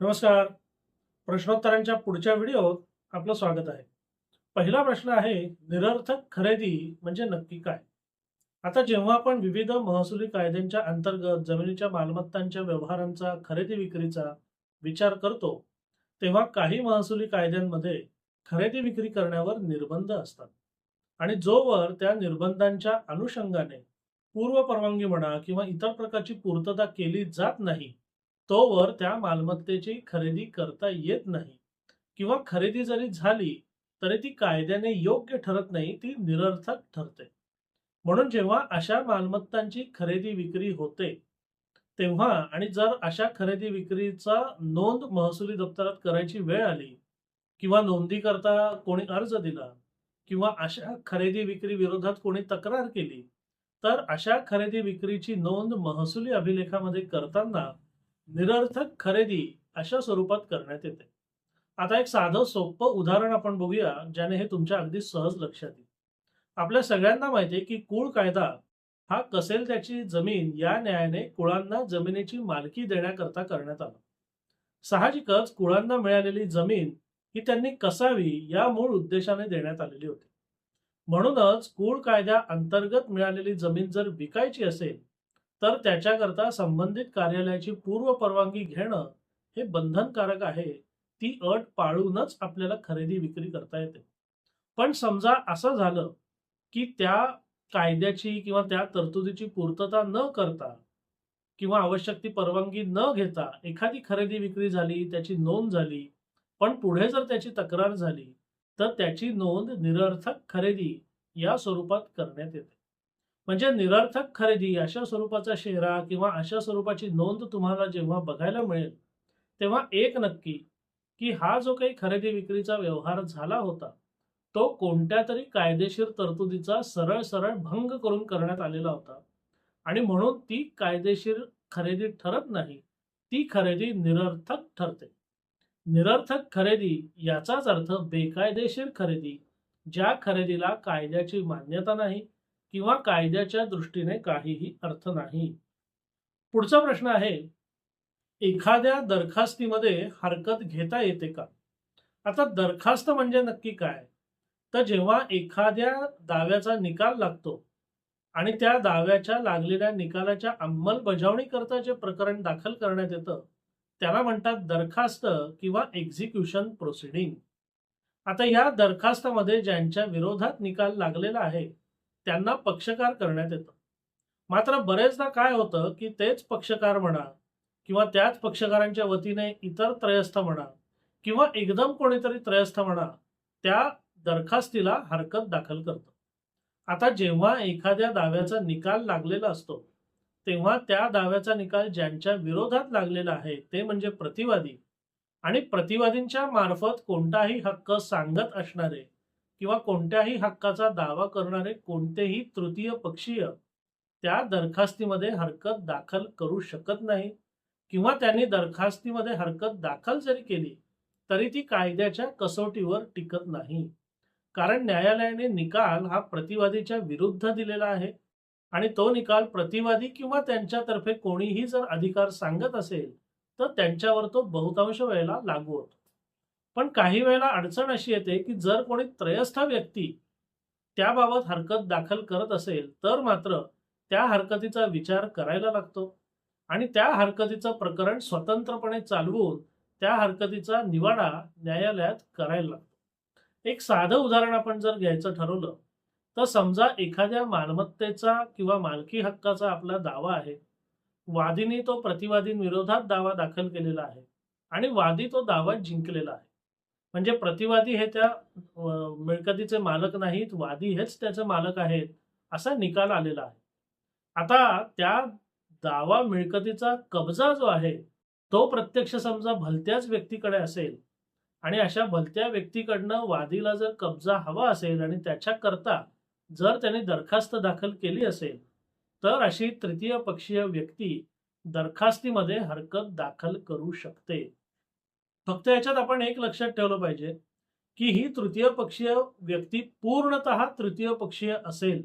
नमस्कार. प्रश्नोत्तरांच्या पुढच्या व्हिडिओत आपलं स्वागत आहे. पहिला प्रश्न आहे निरर्थक खरेदी म्हणजे नक्की काय? आता जेव्हा आपण विविध महसुली कायद्यांच्या अंतर्गत जमिनीच्या मालमत्तांच्या व्यवहारांचा खरेदी विक्रीचा विचार करतो तेव्हा काही महसुली कायद्यांमध्ये खरेदी विक्री करण्यावर निर्बंध असतात. आणि जोवर त्या निर्बंधांच्या अनुषंगाने पूर्व परवानगी म्हणा किंवा इतर प्रकारची पूर्तता केली जात नाही तोवर त्या मालमत्तेची खरेदी करता येत नाही. किंवा खरेदी जरी झाली तरी ती कायद्याने योग्य ठरत नाही ती निरर्थक ठरते. म्हणून जेव्हा अशा मालमत्तांची खरेदी विक्री होते तेव्हा आणि जर अशा खरेदी विक्रीचा नोंद महसुली दप्तरात करायची वेळ आली किंवा नोंदी करता कोणी अर्ज दिला किंवा अशा खरेदी विक्री विरोधात कोणी तक्रार केली तर अशा खरेदी विक्रीची नोंद महसुली अभिलेखामध्ये करताना निरर्थक खरेदी अशा स्वरूपात करण्यात येते. आता एक साधं सोपं उदाहरण आपण बघूया ज्याने हे तुमच्या अगदी सहज लक्षात येईल. आपल्या सगळ्यांना माहिती आहे की कुळ कायदा हा कसेल त्याची जमीन या न्यायाने कुळांना जमिनीची मालकी देण्याकरता करण्यात आला. साहजिकच कुळांना मिळालेली जमीन ही त्यांनी कसावी या मूळ उद्देशाने देण्यात आलेली होती. म्हणूनच कुळ कायद्या अंतर्गत मिळालेली जमीन जर विकायची असेल तर त्याच्याकरता संबंधित कार्यालयाची पूर्व परवानगी घेणं हे बंधनकारक आहे. ती अट पाळूनच आपल्याला खरेदी विक्री करता येते. पण समजा असं झालं की त्या कायद्याची किंवा त्या तरतुदीची पूर्तता न करता किंवा आवश्यक ती परवानगी न घेता एखादी खरेदी विक्री झाली त्याची नोंद झाली पण पुढे जर त्याची तक्रार झाली तर त्याची नोंद निरर्थक खरेदी या स्वरूपात करण्यात येते. म्हणजे निरर्थक खरेदी अशा स्वरूपाचा शेरा किंवा अशा स्वरूपाची नोंद तुम्हाला जेव्हा बघायला मिळेल तेव्हा एक नक्की की हा जो काही खरेदी विक्रीचा व्यवहार झाला होता तो कोणत्या तरी कायदेशीर तरतुदीचा सरळ सरळ भंग करून करण्यात आलेला होता. आणि म्हणून ती कायदेशीर खरेदी ठरत नाही ती खरेदी निरर्थक ठरते. निरर्थक खरेदी याचाच अर्थ बेकायदेशीर खरेदी ज्या खरेदीला कायद्याची मान्यता नाही किंवा कायद्याच्या दृष्टीने काहीही अर्थ नाही. पुढचा प्रश्न आहे एखाद्या दरखास्तीमध्ये हरकत घेता येते का? आता दरखास्त म्हणजे नक्की काय? तर जेव्हा एखाद्या दाव्याचा निकाल लागतो आणि त्या दाव्याच्या लागलेल्या निकालाच्या अंमलबजावणी करता जे प्रकरण दाखल करण्यात येतं त्याला म्हणतात दरखास्त किंवा एक्झिक्युशन प्रोसिडिंग आता या दरखास्तामध्ये ज्यांच्या विरोधात निकाल लागलेला आहे त्यांना पक्षकार करण्यात येतं. मात्र बरेचदा काय होतं की तेच पक्षकार म्हणा किंवा त्याच पक्षकारांच्या वतीने इतर त्रयस्थ म्हणा किंवा एकदम कोणीतरी त्रयस्थ म्हणा त्या दरखास्तीला हरकत दाखल करतं. आता जेव्हा एखाद्या दाव्याचा निकाल लागलेला असतो तेव्हा त्या दाव्याचा निकाल ज्यांच्या विरोधात लागलेला आहे ते म्हणजे प्रतिवादी. आणि प्रतिवादींच्या मार्फत कोणताही हक्क सांगत असणारे किंवा कोणत्याही हक्काचा दावा करणारे कोणतेही तृतीय पक्षीय त्या दरखास्तीमध्ये हरकत दाखल करू शकत नाही किंवा त्यांनी दरखास्तीमध्ये हरकत दाखल जरी केली तरी ती कायद्याच्या कसोटीवर टिकत नाही. कारण न्यायालयाने निकाल हा प्रतिवादीच्या विरुद्ध दिलेला आहे आणि तो निकाल प्रतिवादी किंवा त्यांच्यातर्फे कोणीही जर अधिकार सांगत असेल तर त्यांच्यावर तो बहुतांश वेळेला लागू होतो. पण काही वेळेला अडचण अशी येते की जर कोणी त्रयस्थ व्यक्ती त्याबाबत हरकत दाखल करत असेल तर मात्र त्या हरकतीचा विचार करायला लागतो. आणि त्या हरकतीचं प्रकरण स्वतंत्रपणे चालवून त्या हरकतीचा निवाडा न्यायालयात करायला लागतो. एक साधं उदाहरण आपण जर घ्यायचं ठरवलं तर समजा एखाद्या मालमत्तेचा किंवा मालकी हक्काचा आपला दावा आहे. वादीने तो प्रतिवादींविरोधात दावा दाखल केलेला आहे आणि वादी तो दावा जिंकलेला आहे. म्हणजे प्रतिवादी हे त्या मिळकतीचे मालक नाहीत वादी हेच त्याचे मालक आहेत असा निकाल आलेला आहे. आता त्या दावा मिळकतीचा कब्जा जो आहे तो प्रत्यक्ष समजा भलत्याच व्यक्तीकडे असेल आणि अशा भलत्या व्यक्तीकडनं वादीला जर कब्जा हवा असेल आणि त्याच्याकरता जर त्यांनी दरखास्त दाखल केली असेल तर अशी तृतीय पक्षीय व्यक्ती दरखास्तीमध्ये हरकत दाखल करू शकते. फक्त याच्यात आपण एक लक्षात ठेवलं पाहिजे की ही तृतीय पक्षीय व्यक्ती पूर्णतः तृतीय पक्षीय असेल.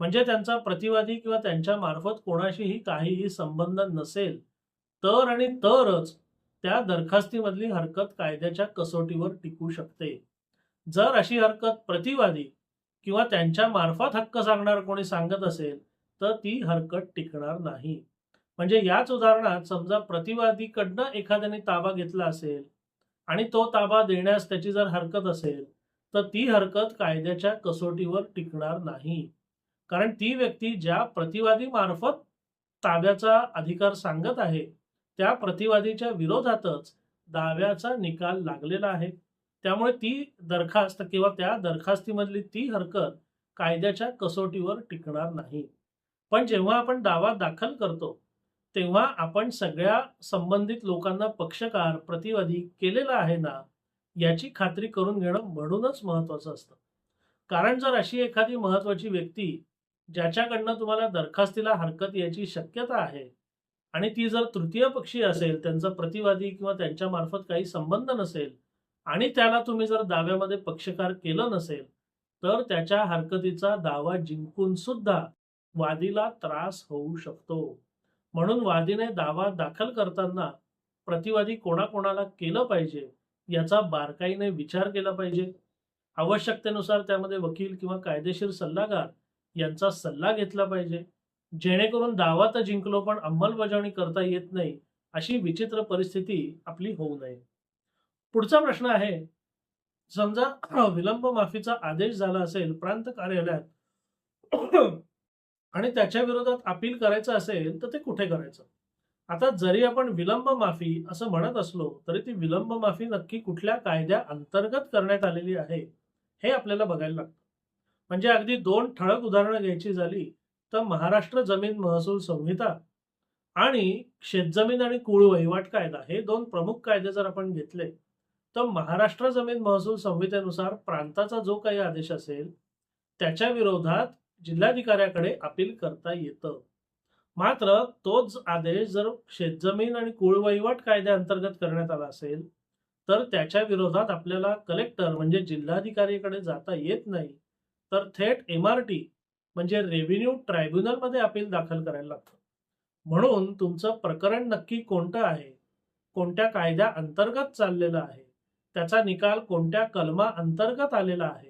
म्हणजे त्यांचा प्रतिवादी किंवा त्यांच्या मार्फत कोणाशीही काहीही संबंध नसेल तर आणि तरच त्या दरखास्तीमधली हरकत कायद्याच्या कसोटीवर टिकू शकते. जर अशी हरकत प्रतिवादी किंवा त्यांच्या मार्फत हक्क सांगणार कोणी सांगत असेल तर ती हरकत टिकणार नाही. म्हणजे याच उदाहरणात समजा प्रतिवादीकडनं एखाद्याने ताबा घेतला असेल आणि तो ताबा देण्यास त्याची जर हरकत असेल तर ती हरकत कायद्याच्या कसोटीवर टिकणार नाही. कारण ती व्यक्ती ज्या प्रतिवादी मार्फत ताब्याचा अधिकार सांगत आहे त्या प्रतिवादीच्या विरोधातच दाव्याचा निकाल लागलेला आहे. त्यामुळे ती दरखास्त किंवा त्या दरखास्तीमधली ती हरकत कायद्याच्या कसोटीवर टिकणार नाही. पण जेव्हा आपण दावा दाखल करतो तेव्हा आपण सगळ्या संबंधित लोकांना पक्षकार प्रतिवादी केलेला आहे ना याची खात्री करून घेणं म्हणूनच महत्वाचं असतं. कारण जर अशी एखादी महत्वाची व्यक्ती ज्याच्याकडनं तुम्हाला दरखास्तीला हरकत याची शक्यता आहे आणि ती जर तृतीय पक्षी असेल त्यांचा प्रतिवादी किंवा त्यांच्या मार्फत काही संबंध नसेल आणि त्याला तुम्ही जर दाव्यामध्ये पक्षकार केलं नसेल तर त्याच्या हरकतीचा दावा जिंकून सुद्धा वादीला त्रास होऊ शकतो. म्हणून वादीने दावा दाखल करताना प्रतिवादी कोणाकोणाला केलं पाहिजे याचा बारकाईने विचार केला पाहिजे. आवश्यकतेनुसार त्यामध्ये वकील किंवा कायदेशीर सल्लागार यांचा सल्ला घेतला पाहिजे. जेणेकरून दावा तर जिंकलो पण अंमलबजावणी करता येत नाही अशी विचित्र परिस्थिती आपली होऊ नये. पुढचा प्रश्न आहे समजा विलंब माफीचा आदेश झाला असेल प्रांत कार्यालयात आणि त्याच्या विरोधात अपील करायचं असेल तर ते कुठे करायचं? आता जरी आपण विलंब माफी असं म्हणत असलो तरी ती विलंब माफी नक्की कुठल्या कायद्या अंतर्गत करण्यात आलेली आहे हे आपल्याला बघायला लागतं. म्हणजे अगदी दोन ठळक उदाहरणं घ्यायची झाली तर महाराष्ट्र जमीन महसूल संहिता आणि शेतजमीन आणि कुळ वहिवाट कायदा हे दोन प्रमुख कायदे जर आपण घेतले तर महाराष्ट्र जमीन महसूल संहितेनुसार प्रांताचा जो काही आदेश असेल त्याच्या विरोधात जिल्हाधिकाऱ्याकडे अपील करता येतं. मात्र तोच आदेश जर शेतजमीन आणि कुळवहिवाट कायद्याअंतर्गत करण्यात आला असेल तर त्याच्या विरोधात आपल्याला कलेक्टर म्हणजे जिल्हाधिकारीकडे जाता येत नाही तर थेट एम आर टी म्हणजे रेव्हेन्यू ट्रायब्युनलमध्ये अपील दाखल करायला लागतं. म्हणून तुमचं प्रकरण नक्की कोणतं आहे? कोणत्या कायद्या अंतर्गत चाललेलं आहे? त्याचा निकाल कोणत्या कलमा अंतर्गत आलेला आहे?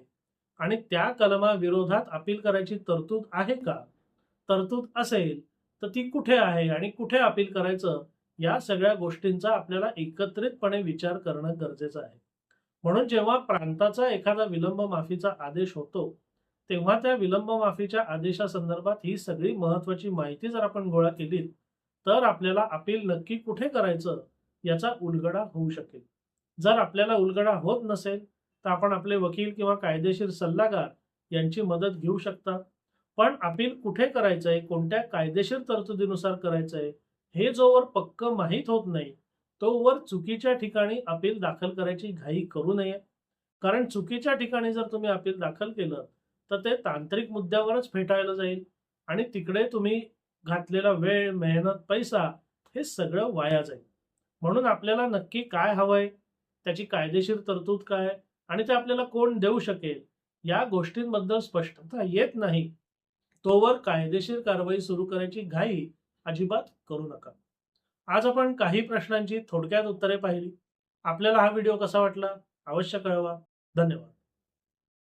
आणि त्या कलमा विरोधात अपील करायची तरतूद आहे का? तरतूद असेल तर ती कुठे आहे आणि कुठे अपील करायचं? या सगळ्या गोष्टींचा आपल्याला एकत्रितपणे विचार करणं गरजेचं आहे. म्हणून जेव्हा प्रांताचा एखादा विलंब माफीचा आदेश होतो तेव्हा त्या विलंब माफीच्या आदेशासंदर्भात ही सगळी महत्वाची माहिती जर आपण गोळा केली तर आपल्याला अपील नक्की कुठे करायचं याचा उलगडा होऊ शकेल. जर आपल्याला उलगडा होत नसेल तर आपण आपले वकील किंवा कायदेशीर सल्लागार यांची मदत घेऊ शकता. पण अपील कुठे करायचंय? कोणत्या कायदेशीर तरतुदीनुसार करायचंय? हे जोवर पक्क माहीत होत नाही तोवर चुकीच्या ठिकाणी अपील दाखल करायची घाई करू नये. कारण चुकीच्या ठिकाणी जर तुम्ही अपील दाखल केलं तर ते तांत्रिक मुद्द्यावरच फेटाळलं जाईल आणि तिकडे तुम्ही घातलेला वेळ मेहनत पैसा हे सगळं वाया जाईल. म्हणून आपल्याला नक्की काय हवंय? त्याची कायदेशीर तरतूद काय? आणि ते आपल्याला कोण देऊ शकेल या गोष्टींबद्दल स्पष्टता येत नाही. तोवर कायदेशीर कारवाई सुरू करायची घाई अजिबात करू नका. आज आपण काही प्रश्नांची थोडक्यात उत्तरे पाहिली. आपल्याला हा व्हिडिओ कसा वाटला? अवश्य कळवा. धन्यवाद.